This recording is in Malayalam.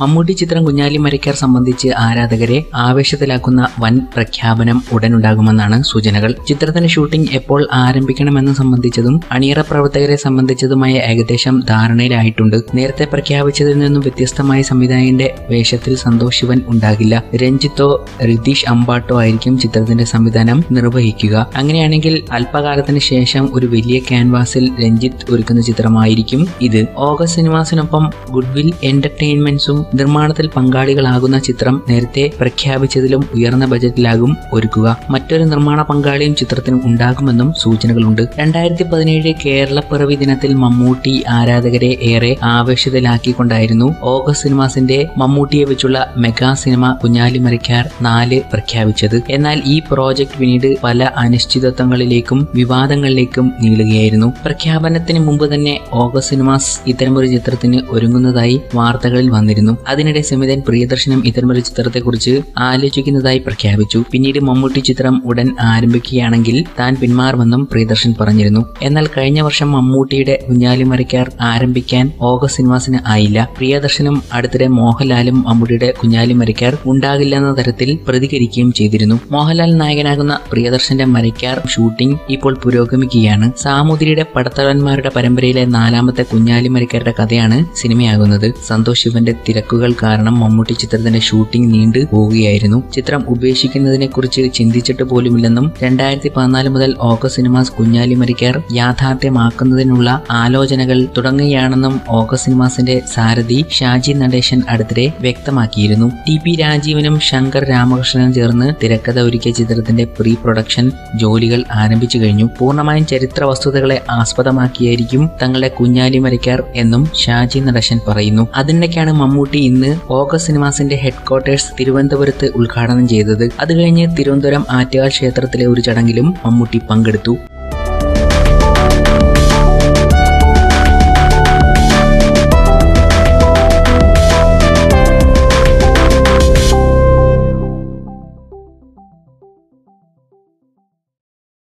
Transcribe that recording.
മമ്മൂട്ടി ചിത്രം കുഞ്ഞാലി മരക്കാർ സംബന്ധിച്ച് ആരാധകരെ ആവേശത്തിലാക്കുന്ന വൻ പ്രഖ്യാപനം ഉടനുണ്ടാകുമെന്നാണ് സൂചനകൾ. ചിത്രത്തിന്റെ ഷൂട്ടിംഗ് എപ്പോൾ ആരംഭിക്കണമെന്ന് സംബന്ധിച്ചതും അണിയറ പ്രവർത്തകരെ സംബന്ധിച്ചതുമായ ഏകദേശം ധാരണയിലായിട്ടുണ്ട്. നേരത്തെ പ്രഖ്യാപിച്ചതിൽ നിന്നും വ്യത്യസ്തമായ സംവിധായകന്റെ വേഷത്തിൽ സന്തോഷ് ശിവൻ ഉണ്ടാകില്ല. രഞ്ജിത്തോ റിതീഷ് അമ്പാട്ടോ ആയിരിക്കും ചിത്രത്തിന്റെ സംവിധാനം നിർവഹിക്കുക. അങ്ങനെയാണെങ്കിൽ അല്പകാലത്തിന് ശേഷം ഒരു വലിയ ക്യാൻവാസിൽ രഞ്ജിത്ത് ഒരുക്കുന്ന ചിത്രമായിരിക്കും ഇത്. ഓഗസ്റ്റ് സിനിമാസിനൊപ്പം ഗുഡ്വിൽ എന്റർടൈൻമെന്റ്സും നിർമ്മാണത്തിൽ പങ്കാളികളാകുന്ന ചിത്രം നേരത്തെ പ്രഖ്യാപിച്ചതിലും ഉയർന്ന ബജറ്റിലാകും ഒരുക്കുക. മറ്റൊരു നിർമ്മാണ പങ്കാളിയും ചിത്രത്തിന് ഉണ്ടാകുമെന്നും സൂചനകളുണ്ട്. രണ്ടായിരത്തി പതിനേഴ് കേരളപ്പിറവി ദിനത്തിൽ മമ്മൂട്ടി ആരാധകരെ ഏറെ ആവേശത്തിലാക്കിക്കൊണ്ടായിരുന്നു ഓഗസ്റ്റ് സിനിമാസിന്റെ മമ്മൂട്ടിയെ വെച്ചുള്ള മെഗാ സിനിമ കുഞ്ഞാലി മരക്കാർ നാല് പ്രഖ്യാപിച്ചത്. എന്നാൽ ഈ പ്രോജക്ട് പിന്നീട് പല അനിശ്ചിതത്വങ്ങളിലേക്കും വിവാദങ്ങളിലേക്കും നീളുകയായിരുന്നു. പ്രഖ്യാപനത്തിന് മുമ്പ് തന്നെ ഓഗസ്റ്റ് സിനിമാസ് ഇത്തരമൊരു ചിത്രത്തിന് ഒരുങ്ങുന്നതായി വാർത്തകളിൽ വന്നിരുന്നു. അതിനിടെ സുമിതൻ പ്രിയദർശനം ഇത്തരമൊരു ചിത്രത്തെക്കുറിച്ച് ആലോചിക്കുന്നതായി പ്രഖ്യാപിച്ചു. പിന്നീട് മമ്മൂട്ടി ചിത്രം ഉടൻ ആരംഭിക്കുകയാണെങ്കിൽ താൻ പിന്മാറുമെന്നും പ്രിയദർശൻ പറഞ്ഞിരുന്നു. എന്നാൽ കഴിഞ്ഞ വർഷം മമ്മൂട്ടിയുടെ കുഞ്ഞാലി മരക്കാർ ആരംഭിക്കാൻ ഓഗസ്റ്റ് സിനിമാസിന് ആയില്ല. പ്രിയദർശനും അടുത്തിടെ മോഹൻലാലും മമ്മൂട്ടിയുടെ കുഞ്ഞാലി മരക്കാർ ഉണ്ടാകില്ലെന്ന തരത്തിൽ പ്രതികരിക്കുകയും ചെയ്തിരുന്നു. മോഹൻലാൽ നായകനാകുന്ന പ്രിയദർശന്റെ മരക്കാർ ഷൂട്ടിംഗ് ഇപ്പോൾ പുരോഗമിക്കുകയാണ്. സാമൂതിരിയുടെ പടത്തലന്മാരുടെ പരമ്പരയിലെ നാലാമത്തെ കുഞ്ഞാലി മരക്കാരുടെ കഥയാണ് സിനിമയാകുന്നത്. സന്തോഷ് ശിവന്റെ തിരക്കുകൾ കാരണം മമ്മൂട്ടി ചിത്രത്തിന്റെ ഷൂട്ടിംഗ് നീണ്ടു പോവുകയായിരുന്നു. ചിത്രം ഉപേക്ഷിക്കുന്നതിനെ കുറിച്ച് ചിന്തിച്ചിട്ട് പോലുമില്ലെന്നും രണ്ടായിരത്തി പതിനാല് മുതൽ ഓഗസ്റ്റ് സിനിമാസ് കുഞ്ഞാലി മരിക്കാർ യാഥാർത്ഥ്യമാക്കുന്നതിനുള്ള ആലോചനകൾ തുടങ്ങുകയാണെന്നും ഓഗസ്റ്റ് സിനിമാസിന്റെ സാരഥി ഷാജി നടേശൻ അടുത്തിടെ വ്യക്തമാക്കിയിരുന്നു. ടി പി രാജീവനും ശങ്കർ രാമകൃഷ്ണനും ചേർന്ന് തിരക്കഥ ഒരുക്കിയ ചിത്രത്തിന്റെ പ്രീ പ്രൊഡക്ഷൻ ജോലികൾ ആരംഭിച്ചു കഴിഞ്ഞു. പൂർണമായും ചരിത്ര വസ്തുതകളെ ആസ്പദമാക്കിയായിരിക്കും തങ്ങളുടെ കുഞ്ഞാലി മരക്കാർ എന്നും ഷാജി നടേശൻ പറയുന്നു. അതിനിടയ്ക്കാണ് മമ്മൂട്ടി ഇന്ന് ഓഗസ്റ്റ് സിനിമാസിന്റെ ഹെഡ്ക്വാർട്ടേഴ്സ് തിരുവനന്തപുരത്ത് ഉദ്ഘാടനം ചെയ്തത്. അത് കഴിഞ്ഞ് തിരുവനന്തപുരം ആറ്റുകാൽ ക്ഷേത്രത്തിലെ ഒരു ചടങ്ങിലും മമ്മൂട്ടി പങ്കെടുത്തു.